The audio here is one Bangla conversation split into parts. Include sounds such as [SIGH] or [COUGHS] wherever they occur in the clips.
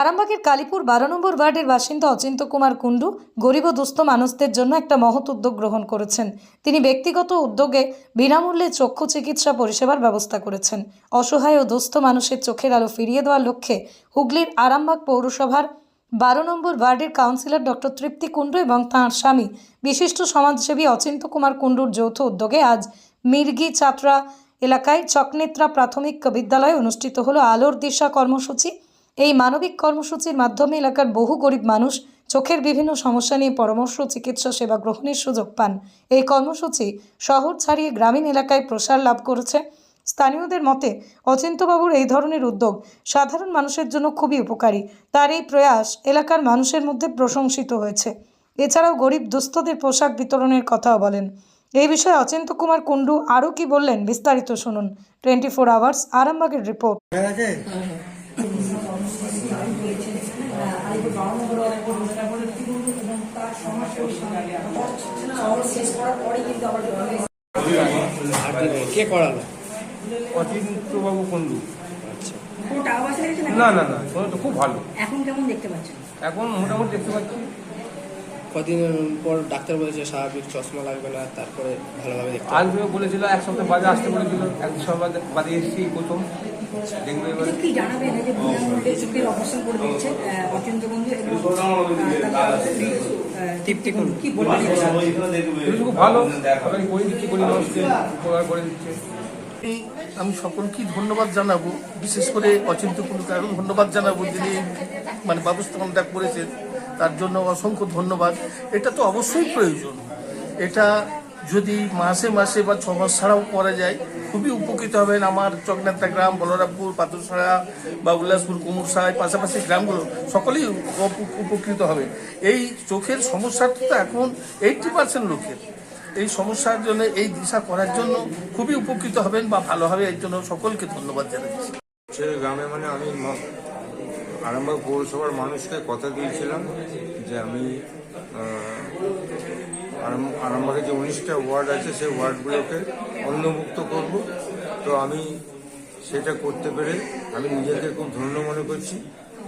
আরামবাগের কালীপুর বারো নম্বর ওয়ার্ডের বাসিন্দা অচিন্ত কুমার কুণ্ডু গরিব ও দুস্থ মানুষদের জন্য একটা মহৎ উদ্যোগ গ্রহণ করেছেন। তিনি ব্যক্তিগত উদ্যোগে বিনামূল্যে চক্ষু চিকিৎসা পরিষেবার ব্যবস্থা করেছেন। অসহায় ও দুস্থ মানুষের চোখের আলো ফিরিয়ে দেওয়ার লক্ষ্যে হুগলির আরামবাগ পৌরসভার বারো নম্বর ওয়ার্ডের কাউন্সিলর ডক্টর তৃপ্তি কুণ্ডু এবং তাঁর স্বামী বিশিষ্ট সমাজসেবী অচিন্ত কুমার কুণ্ডুর যৌথ উদ্যোগে আজ মির্গি চাতরা এলাকায় চকনেত্রা প্রাথমিক বিদ্যালয়ে অনুষ্ঠিত হলো আলোর দিশা কর্মসূচি। এই মানবিক কর্মসূচির মাধ্যমে এলাকার বহু গরিব মানুষ চোখের বিভিন্ন সমস্যা নিয়ে পরামর্শ, চিকিৎসা, সেবা গ্রহণের সুযোগ পান। এই কর্মসূচি শহর ছাড়িয়ে গ্রামীণ এলাকায় প্রসার লাভ করেছে। স্থানীয়দের মতে অচিন্তবাবুর এই ধরনের উদ্যোগ সাধারণ মানুষের জন্য খুবই উপকারী। তার এই প্রয়াস এলাকার মানুষের মধ্যে প্রশংসিত হয়েছে। এছাড়াও গরিব দুস্থদের পোশাক বিতরণের কথাও বলেন। এই বিষয়ে অচিন্ত কুমার কুণ্ডু আরও কি বললেন বিস্তারিত শুনুন। টোয়েন্টি ফোর আওয়ার্স, আরামবাগের রিপোর্ট। কে করালো? অচিন্তবাবু কুণ্ডু। কোনো টাকা পয়সা লেগেছে নাকি? না না না শোনো তো খুব ভালো। এখন কেমন দেখতে পাচ্ছেন এখন মোটামুটি দেখতে পাচ্ছি। কদিন পর ডাক্তার বলেছে স্বাভাবিক চশমা লাগবে না তারপরে ভালোভাবে দেখতে আসবে বলেছিল এক সপ্তাহ বাদে আসতে বলেছিল এক সপ্তাহ বাদে এসেছি প্রথম। দেখবে এবারে। আচ্ছা, কি জানাবেন এই যে বিনামূল্যে চোখের অপারেশন করে দিচ্ছে অচিন্ত বন্ধু আহ, তৃপ্তি। কি খুব ভালো। সবাই করে দিচ্ছি গরিব মানুষকে উপকার করে দিচ্ছে। এই আমি সকলকে ধন্যবাদ জানাব বিশেষ করে অচিন্ত কুণ্ডুকে আরও ধন্যবাদ জানাব যিনি মানে ব্যবস্থাপনাটা করেছেন। তার জন্য অসংখ্য ধন্যবাদ। এটা তো অবশ্যই প্রয়োজন। এটা যদি মাসে মাসে বা ছ মাস ছাড়াও করা যায়, খুবই উপকৃত হবেন আমার চকনাত্তা গ্রাম, বলরামপুর, পাথরছড়া বা উল্লাসপুর কুমুরসাই পাশাপাশি গ্রামগুলো, সকলেই উপ- উপকৃত হবে। এই চোখের সমস্যাটা তো এখন এইটটি পার্সেন্ট লোকের। এই সমস্যার জন্য, এই দিশা করার জন্য খুবই উপকৃত হবেন বা ভালো হবে, এর জন্য সকলকে ধন্যবাদ জানাচ্ছি। গ্রামে মানে আমি আরামবাগ পৌরসভার মানুষকে কথা দিয়েছিলাম যে আমি আরামবাগে যে উনিশটা ওয়ার্ড আছে, সেই ওয়ার্ডগুলোকে অন্নমুক্ত করব। তো আমি সেটা করতে পেরে আমি নিজেকে খুব ধন্য মনে করছি।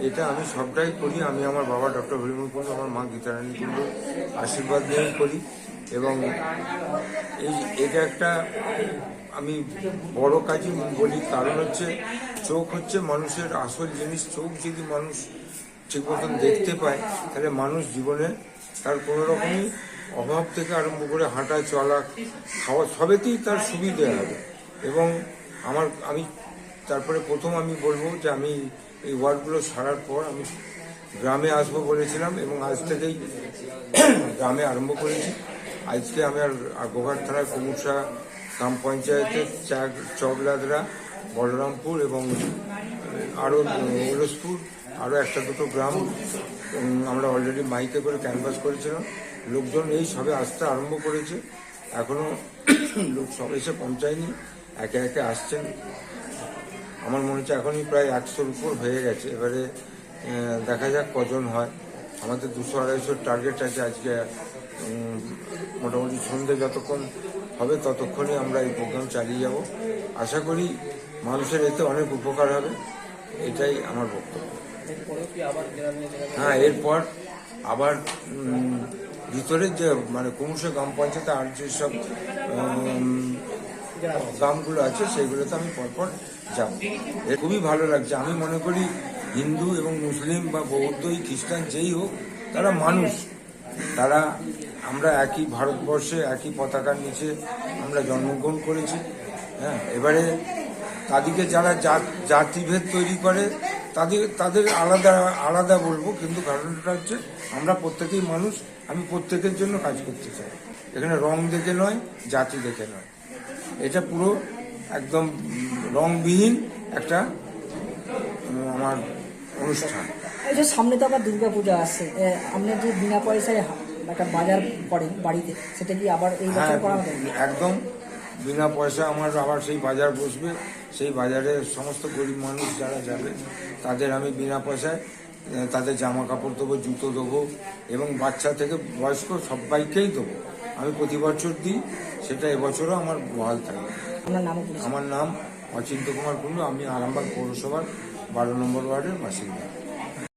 এটা আমি সবটাই করি। আমি আমার বাবা ডক্টর হরিমন কুণ্ডু আমার মা গীতারানী কুণ্ডু আশীর্বাদ নিয়েই করি। এবং এই এটা একটা আমি বড় কাজই বলি, কারণ হচ্ছে চোখ হচ্ছে মানুষের আসল জিনিস। চোখ যদি মানুষ ঠিক মতন দেখতে পায়, তাহলে মানুষ জীবনে তার কোনো রকমই অভাব থেকে আরম্ভ করে হাঁটা চলা, খাওয়া সবেতেই তার সুবিধে হবে। এবং আমার, আমি তারপরে প্রথম আমি বলব যে আমি এই ওয়ার্ডগুলো সারার পর আমি গ্রামে আসব বলেছিলাম এবং আজ থেকেই গ্রামে আরম্ভ করেছি। আজকে আমি আর গোঘাট থানার কুমুরসা গ্রাম পঞ্চায়েতের চা- চকলাদরা, বলরামপুর এবং আরও ওলসপুর আরও একটা দুটো গ্রাম আমরা অলরেডি মাইকে করে ক্যানভাস করেছিলাম। লোকজন এই সবে আসতে আরম্ভ করেছে। এখনও [COUGHS] লোক সব এসে পৌঁছায়নি। একে একে আসছেন। আমার মনে হচ্ছে এখনই প্রায় একশোর উপর হয়ে গেছে। এবারে দেখা যাক কজন হয়। আমাদের দুশো আড়াইশোর টার্গেট আছে আজকে। মোটামুটি সন্ধ্যে যতক্ষণ হবে ততক্ষণই আমরা এই প্রোগ্রাম চালিয়ে যাব। আশা করি মানুষের এতে অনেক উপকার হবে। এটাই আমার বক্তব্য। হ্যাঁ এরপর আবার ভিতরের যে মানে কুমুসে গ্রাম পঞ্চায়েতে আর যেসব গ্রামগুলো আছে সেগুলোতে আমি পরপর যাব। এ খুবই ভালো লাগছে। আমি মনে করি হিন্দু এবং মুসলিম বা বৌদ্ধ খ্রিস্টান যেই হোক তারা মানুষ। তারা আমরা একই ভারতবর্ষে একই পতাকার নিচে আমরা জন্মগ্রহণ করেছি। হ্যাঁ এবারে তাদেরকে যারা জাত- জাতিভেদ তৈরি করে তাদের তাদের আলাদা আলাদা বলব কিন্তু কারণটা হচ্ছে আমরা প্রত্যেকেই মানুষ আমি প্রত্যেকের জন্য কাজ করতে চাই। এখানে রং দেখে নয় জাতি দেখে নয়। এটা পুরো একদম রংবিহীন একটা আমার অনুষ্ঠান। এই যে সামনে তো আবার দুর্গা পূজা আসছে আহ, আপনার যে বিনা পয়সায় একটা বাজার করেন বাড়িতে সেটা কি আবার এই হ্যাঁ বছর করা একদম বিনা পয়সা আমার আবার সেই বাজার বসবে সেই বাজারে সমস্ত গরিব মানুষ যারা যাবে তাদের আমি বিনা পয়সায় তাদের জামা কাপড় দেবো জুতো দেবো এবং বাচ্চা থেকে বয়স্ক সবাইকেই দেবো। আমি প্রতি বছর দিই সেটা এবছরও আমার বহাল পরিচয়। আমার নাম অচিন্ত কুমার কুণ্ডু আমি আরামবাগ পৌরসভার বারো নম্বর ওয়ার্ডের বাসিন্দা।